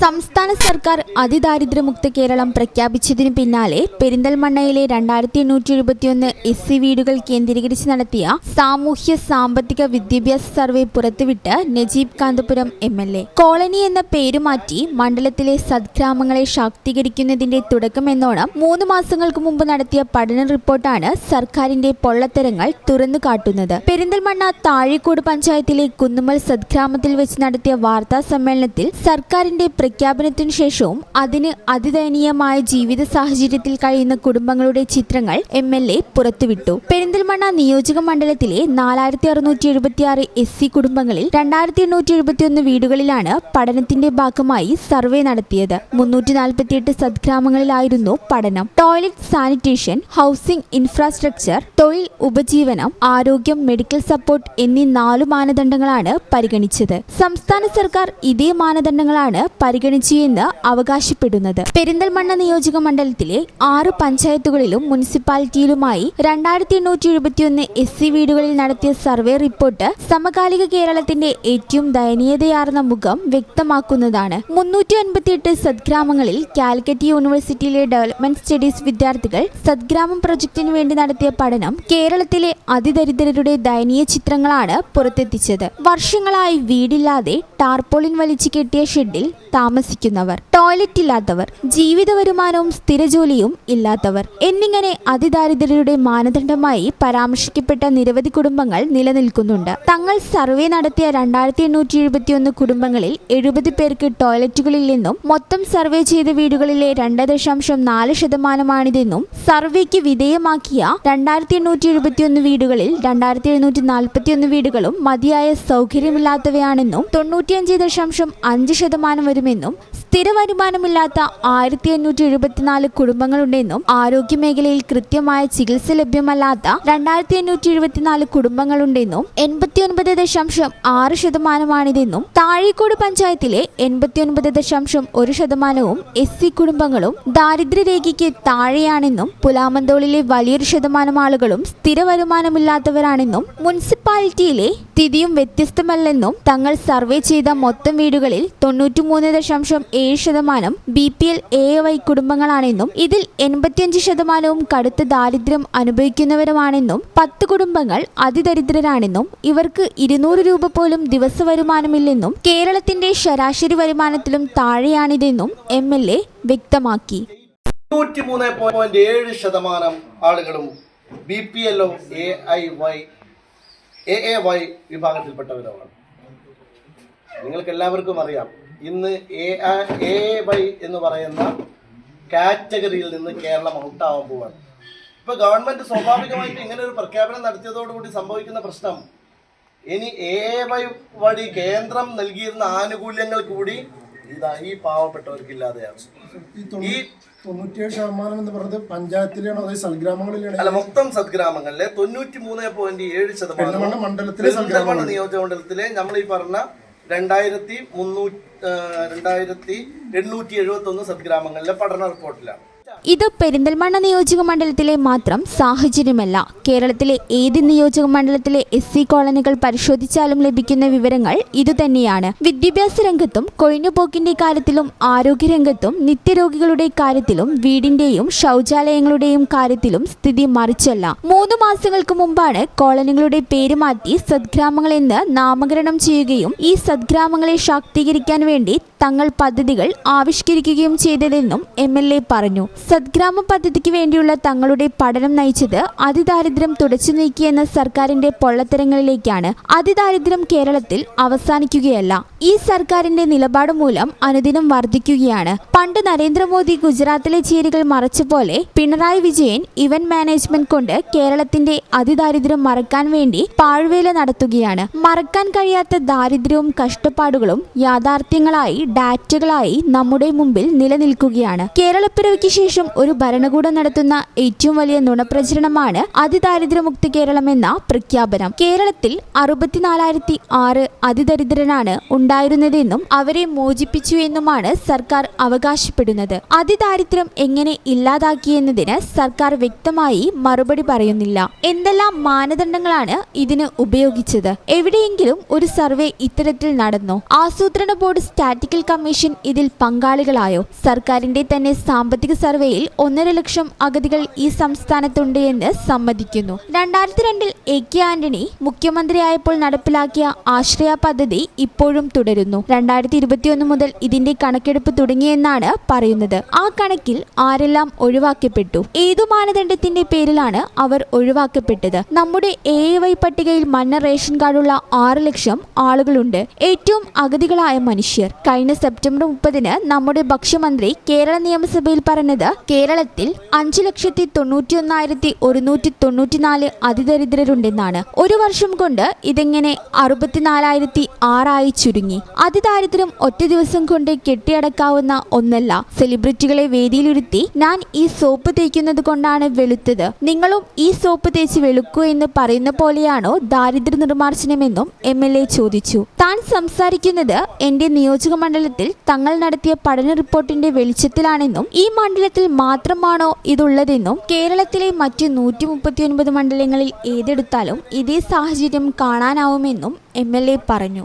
സംസ്ഥാന സർക്കാർ അതിദാരിദ്ര്യമുക്ത കേരളം പ്രഖ്യാപിച്ചതിനു പിന്നാലെ പെരിന്തൽമണ്ണയിലെ രണ്ടായിരത്തി എണ്ണൂറ്റി എഴുപത്തിയൊന്ന് എസ് സി വീടുകൾ കേന്ദ്രീകരിച്ച് നടത്തിയ സാമൂഹ്യ സാമ്പത്തിക വിദ്യാഭ്യാസ survey പുറത്തുവിട്ട് Najeeb Kanthapuram M L A. Colony എന്ന പേര് മാറ്റി മണ്ഡലത്തിലെ സദ്ഗ്രാമങ്ങളെ ശാക്തീകരിക്കുന്നതിന്റെ തുടക്കമെന്നോണം മൂന്ന് മാസങ്ങൾക്ക് മുമ്പ് നടത്തിയ പഠന റിപ്പോർട്ടാണ് സർക്കാരിന്റെ പൊള്ളത്തരങ്ങൾ തുറന്നു കാട്ടുന്നത്. പെരിന്തൽമണ്ണ താഴിക്കോട് പഞ്ചായത്തിലെ കുന്നുമൽ സദ്ഗ്രാമത്തിൽ വെച്ച് നടത്തിയ വാർത്താ സമ്മേളനത്തിൽ സർക്കാരിന്റെ പ്രഖ്യാപനത്തിനു ശേഷവും അതിന് അതിദയനീയമായ ജീവിത സാഹചര്യത്തിൽ കഴിയുന്ന കുടുംബങ്ങളുടെ ചിത്രങ്ങൾ എം എൽ എ പുറത്തുവിട്ടു. പെരിന്തൽമണ്ണ നിയോജക മണ്ഡലത്തിലെ നാലായിരത്തി അറുന്നൂറ്റി എഴുപത്തിയാറ് എസ് സി കുടുംബങ്ങളിൽ രണ്ടായിരത്തി എണ്ണൂറ്റി എഴുപത്തിയൊന്ന് വീടുകളിലാണ് പഠനത്തിന്റെ ഭാഗമായി സർവേ നടത്തിയത്. മുന്നൂറ്റി നാൽപ്പത്തിയെട്ട് സദ്ഗ്രാമങ്ങളിലായിരുന്നു പഠനം. ടോയ്ലറ്റ് സാനിറ്റേഷൻ ഹൗസിംഗ് ഇൻഫ്രാസ്ട്രക്ചർ തൊഴിൽ ഉപജീവനം ആരോഗ്യം മെഡിക്കൽ സപ്പോർട്ട് എന്നീ നാലു മാനദണ്ഡങ്ങളാണ് പരിഗണിച്ചത്. സംസ്ഥാന സർക്കാർ ഇതേ മാനദണ്ഡങ്ങളാണ് പരിഗണിച്ചു എന്ന് അവകാശപ്പെടുന്നത്. പെരിന്തൽമണ്ണ നിയോജക മണ്ഡലത്തിലെ ആറ് പഞ്ചായത്തുകളിലും മുനിസിപ്പാലിറ്റിയിലുമായി രണ്ടായിരത്തി എണ്ണൂറ്റി എഴുപത്തിയൊന്ന് എസ് സി വീടുകളിൽ നടത്തിയ സർവേ റിപ്പോർട്ട് സമകാലിക കേരളത്തിന്റെ ഏറ്റവും ദയനീയതയാർന്ന മുഖം വ്യക്തമാക്കുന്നതാണ്. മുന്നൂറ്റി അൻപത്തിയെട്ട് സദ്ഗ്രാമങ്ങളിൽ കാലിക്കറ്റ് യൂണിവേഴ്സിറ്റിയിലെ ഡെവലപ്മെന്റ് സ്റ്റഡീസ് വിദ്യാർത്ഥികൾ സദ്ഗ്രാമം പ്രൊജക്ടിന് വേണ്ടി നടത്തിയ പഠനം കേരളത്തിലെ അതിദരിദ്രരുടെ ദയനീയ ചിത്രങ്ങളാണ് പുറത്തെത്തിച്ചത്. വർഷങ്ങളായി വീടില്ലാതെ ടാർപോളിൻ വലിച്ചു കെട്ടിയ ഷെഡിൽ താമസിക്കുന്നവർ ടോയ്ലറ്റ് ഇല്ലാത്തവർ ജീവിത വരുമാനവും സ്ഥിരജോലിയും ഇല്ലാത്തവർ എന്നിങ്ങനെ അതിദാരിദ്ര്യരുടെ മാനദണ്ഡമായി പരാമർശിക്കപ്പെട്ട നിരവധി കുടുംബങ്ങൾ നിലനിൽക്കുന്നുണ്ട്. തങ്ങൾ സർവേ നടത്തിയ രണ്ടായിരത്തി എണ്ണൂറ്റി എഴുപത്തിയൊന്ന് കുടുംബങ്ങളിൽ എഴുപത് പേർക്ക് ടോയ്ലറ്റുകളിൽ നിന്നും മൊത്തം സർവേ ചെയ്ത വീടുകളിലെ രണ്ട് ദശാംശം നാല് ശതമാനമാണിതെന്നും സർവേക്ക് വിധേയമാക്കിയ രണ്ടായിരത്തി എണ്ണൂറ്റി എഴുപത്തിയൊന്ന് വീടുകളിൽ രണ്ടായിരത്തി എഴുന്നൂറ്റി നാൽപ്പത്തിയൊന്ന് വീടുകളും മതിയായ സൗകര്യമില്ലാത്തവയാണെന്നും തൊണ്ണൂറ്റിയഞ്ച് ദശാംശം അഞ്ച് ശതമാനം വരുമെന്നും 놈 സ്ഥിര വരുമാനമില്ലാത്ത ആയിരത്തി അഞ്ഞൂറ്റി എഴുപത്തിനാല് കുടുംബങ്ങളുണ്ടെന്നും ആരോഗ്യ മേഖലയിൽ കൃത്യമായ ചികിത്സ ലഭ്യമല്ലാത്ത രണ്ടായിരത്തി അഞ്ഞൂറ്റി എഴുപത്തിനാല് കുടുംബങ്ങളുണ്ടെന്നും എൺപത്തിയൊൻപത് ദശാംശം ആറ് ശതമാനമാണിതെന്നും താഴേക്കോട് പഞ്ചായത്തിലെ എൺപത്തിയൊൻപത് ദശാംശം ഒരു ശതമാനവും എസ് സി കുടുംബങ്ങളും ദാരിദ്ര്യരേഖയ്ക്ക് താഴെയാണെന്നും പുലാമന്തോളിലെ വലിയൊരു ശതമാനം ആളുകളും സ്ഥിര വരുമാനമില്ലാത്തവരാണെന്നും മുനിസിപ്പാലിറ്റിയിലെ സ്ഥിതിയും വ്യത്യസ്തമല്ലെന്നും തങ്ങൾ സർവേ ചെയ്ത മൊത്തം വീടുകളിൽ തൊണ്ണൂറ്റിമൂന്ന് ദശാംശം ഏഴ് ശതമാനം B P L A Y കുടുംബങ്ങളാണെന്നും ഇതിൽ എൺപത്തിയഞ്ച് ശതമാനവും കടുത്ത ദാരിദ്ര്യം അനുഭവിക്കുന്നവരുമാണെന്നും പത്ത് കുടുംബങ്ങൾ അതിദരിദ്രരാണെന്നും ഇവർക്ക് ഇരുന്നൂറ് രൂപ പോലും ദിവസ വരുമാനമില്ലെന്നും കേരളത്തിന്റെ ശരാശരി വരുമാനത്തിലും താഴെയാണിതെന്നും എം എൽ എ വ്യക്തമാക്കി. ആളുകളും എ എ വൈ വിഭാഗത്തിൽപ്പെട്ടവരുമാണ്. നിങ്ങൾക്ക് എല്ലാവർക്കും അറിയാം ഇന്ന് എ എ വൈ എന്ന് പറയുന്ന കാറ്റഗറിയിൽ നിന്ന് കേരളം ഔട്ടാവാൻ പോവാണ്. ഇപ്പൊ ഗവൺമെന്റ് സ്വാഭാവികമായിട്ട് ഇങ്ങനെ ഒരു പ്രഖ്യാപനം നടത്തിയതോടുകൂടി സംഭവിക്കുന്ന പ്രശ്നം ഇനി എ വൈ വഴി കേന്ദ്രം നൽകിയിരുന്ന ആനുകൂല്യങ്ങൾ കൂടി ഇതാ ഈ പാവപ്പെട്ടവർക്ക് ഇല്ലാതെയാണ്. ഈ തൊണ്ണൂ- തൊണ്ണൂറ്റിയേഴ് ശതമാനം എന്ന് പറഞ്ഞത് പഞ്ചായത്തിലാണോ അതായത് സൽഗ്രാമങ്ങളിലാണോ അല്ല മൊത്തം സദ്ഗ്രാമങ്ങളിലെ തൊണ്ണൂറ്റി മൂന്ന് പോയിന്റ് ഏഴ് ശതമാനം മണ്ഡലത്തിലെ നിയോജക മണ്ഡലത്തിലെ നമ്മൾ ഈ പറഞ്ഞ രണ്ടായിരത്തി മുന്നൂറ്റി രണ്ടായിരത്തി എണ്ണൂറ്റി എഴുപത്തി ഒന്ന് സദ്ഗ്രാമങ്ങളിലെ പഠന റിപ്പോർട്ടിലാണ്. ഇത് പെരിന്തൽമണ്ണ നിയോജക മണ്ഡലത്തിലെ മാത്രം സാഹചര്യമല്ല. കേരളത്തിലെ ഏത് നിയോജക മണ്ഡലത്തിലെ എസ് സി കോളനികൾ പരിശോധിച്ചാലും ലഭിക്കുന്ന വിവരങ്ങൾ ഇതുതന്നെയാണ്. വിദ്യാഭ്യാസ രംഗത്തും കൊഴിഞ്ഞുപോക്കിന്റെ കാര്യത്തിലും ആരോഗ്യരംഗത്തും നിത്യരോഗികളുടെ കാര്യത്തിലും വീടിന്റെയും ശൗചാലയങ്ങളുടെയും കാര്യത്തിലും സ്ഥിതി മറിച്ചല്ല. മൂന്ന് മാസങ്ങൾക്ക് മുമ്പാണ് കോളനികളുടെ പേര് മാറ്റി സദ്ഗ്രാമങ്ങളെന്ന് നാമകരണം ചെയ്യുകയും ഈ സദ്ഗ്രാമങ്ങളെ ശാക്തീകരിക്കാൻ വേണ്ടി തങ്ങൾ പദ്ധതികൾ ആവിഷ്കരിക്കുകയും ചെയ്തതെന്നും എം എൽ എ പറഞ്ഞു. സദ്ഗ്രാമ പദ്ധതിക്ക് വേണ്ടിയുള്ള തങ്ങളുടെ പഠനം നയിച്ചത് അതിദാരിദ്ര്യം തുടച്ചു നീക്കിയെന്ന സർക്കാരിന്റെ പൊള്ളത്തരങ്ങളിലേക്കാണ്. അതിദാരിദ്ര്യം കേരളത്തിൽ അവസാനിക്കുകയല്ല. ഈ സർക്കാരിന്റെ നിലപാട് മൂലം അനുദിനം വർദ്ധിക്കുകയാണ് പണ്ട് നരേന്ദ്രമോദി ഗുജറാത്തിലെ ചേരികൾ മറച്ച പോലെ പിണറായി വിജയൻ ഇവന്റ് മാനേജ്മെന്റ് കൊണ്ട് കേരളത്തിന്റെ അതിദാരിദ്ര്യം മറക്കാൻ വേണ്ടി പാഴ്വേല നടത്തുകയാണ്. മറക്കാൻ കഴിയാത്ത ദാരിദ്ര്യവും കഷ്ടപ്പാടുകളും യാഥാർത്ഥ്യങ്ങളായി ഡാറ്റകളായി നമ്മുടെ മുമ്പിൽ നിലനിൽക്കുകയാണ്. കേരളപ്പിറവിക്ക് ശേഷം ഒരു ഭരണകൂടം നടത്തുന്ന ഏറ്റവും വലിയ നുണപ്രചരണമാണ് അതിദാരിദ്ര്യമുക്ത കേരളം എന്ന പ്രഖ്യാപനം. കേരളത്തിൽ അറുപത്തിനാലായിരത്തി ആറ് അതിദരിദ്രനാണ് ഉണ്ടാകുന്നത് ഉണ്ടായിരുന്നതെന്നും അവരെ മോചിപ്പിച്ചു എന്നുമാണ് സർക്കാർ അവകാശപ്പെടുന്നത്. അതിദാരിദ്ര്യം എങ്ങനെ ഇല്ലാതാക്കിയെന്നതിന് സർക്കാർ വ്യക്തമായി മറുപടി പറയുന്നില്ല. എന്തെല്ലാം മാനദണ്ഡങ്ങളാണ് ഇതിന് ഉപയോഗിച്ചത്? എവിടെയെങ്കിലും ഒരു സർവേ ഇത്തരത്തിൽ നടന്നോ? ആസൂത്രണ ബോർഡ് സ്റ്റാറ്റിക്കൽ കമ്മീഷൻ ഇതിൽ പങ്കാളികളായോ? സർക്കാരിന്റെ തന്നെ സാമ്പത്തിക സർവേയിൽ ഒന്നര ലക്ഷം അഗതികൾ ഈ സംസ്ഥാനത്തുണ്ട് എന്ന് സമ്മതിക്കുന്നു. രണ്ടായിരത്തി രണ്ടിൽ എ കെ ആന്റണി മുഖ്യമന്ത്രിയായപ്പോൾ നടപ്പിലാക്കിയ ആശ്രയ പദ്ധതി ഇപ്പോഴും തുടരുന്നു. രണ്ടായിരത്തി ഇരുപത്തിയൊന്ന് മുതൽ ഇതിന്റെ കണക്കെടുപ്പ് തുടങ്ങിയെന്നാണ് പറയുന്നത്. ആ കണക്കിൽ ആരെല്ലാം ഒഴിവാക്കപ്പെട്ടു? ഏതു മാനദണ്ഡത്തിന്റെ പേരിലാണ് അവർ ഒഴിവാക്കപ്പെട്ടത്? നമ്മുടെ എ വൈ പട്ടികയിൽ മഞ്ഞ റേഷൻ കാർഡുള്ള ആറ് ലക്ഷം ആളുകളുണ്ട്. ഏറ്റവും അഗതികളായ മനുഷ്യർ. കഴിഞ്ഞ സെപ്റ്റംബർ മുപ്പതിന് നമ്മുടെ ഭക്ഷ്യമന്ത്രി കേരള നിയമസഭയിൽ പറഞ്ഞത് കേരളത്തിൽ അഞ്ചു ലക്ഷത്തി തൊണ്ണൂറ്റി ഒന്നായിരത്തി ഒരുന്നൂറ്റി തൊണ്ണൂറ്റിനാല് അതിദരിദ്രരുണ്ടെന്നാണ്. ഒരു വർഷം കൊണ്ട് ഇതെങ്ങനെ അറുപത്തിനാലായിരത്തി ആറായി ചുരുങ്ങി? അതിദാരിദ്ര്യം ഒറ്റ ദിവസം കൊണ്ട് കെട്ടിയടക്കാവുന്ന ഒന്നല്ല. സെലിബ്രിറ്റികളെ വേദിയിലിരുത്തി ഞാൻ ഈ സോപ്പ് തേക്കുന്നത് കൊണ്ടാണ് വെളുത്തത്. നിങ്ങളും ഈ സോപ്പ് തേച്ച് വെളുക്കൂ എന്ന് പറയുന്ന പോലെയാണോ ദാരിദ്ര്യ നിർമ്മാർജനമെന്നും എം എൽ എ ചോദിച്ചു. താൻ സംസാരിക്കുന്നത് എന്റെ നിയോജക മണ്ഡലത്തിൽ തങ്ങൾ നടത്തിയ പഠന റിപ്പോർട്ടിന്റെ വെളിച്ചത്തിലാണെന്നും ഈ മണ്ഡലത്തിൽ മാത്രമാണോ ഇതുള്ളതെന്നും കേരളത്തിലെ മറ്റ് നൂറ്റി മുപ്പത്തിയൊൻപത് മണ്ഡലങ്ങളിൽ ഏതെടുത്താലും ഇതേ സാഹചര്യം കാണാനാവുമെന്നും എം എൽ എ പറഞ്ഞു.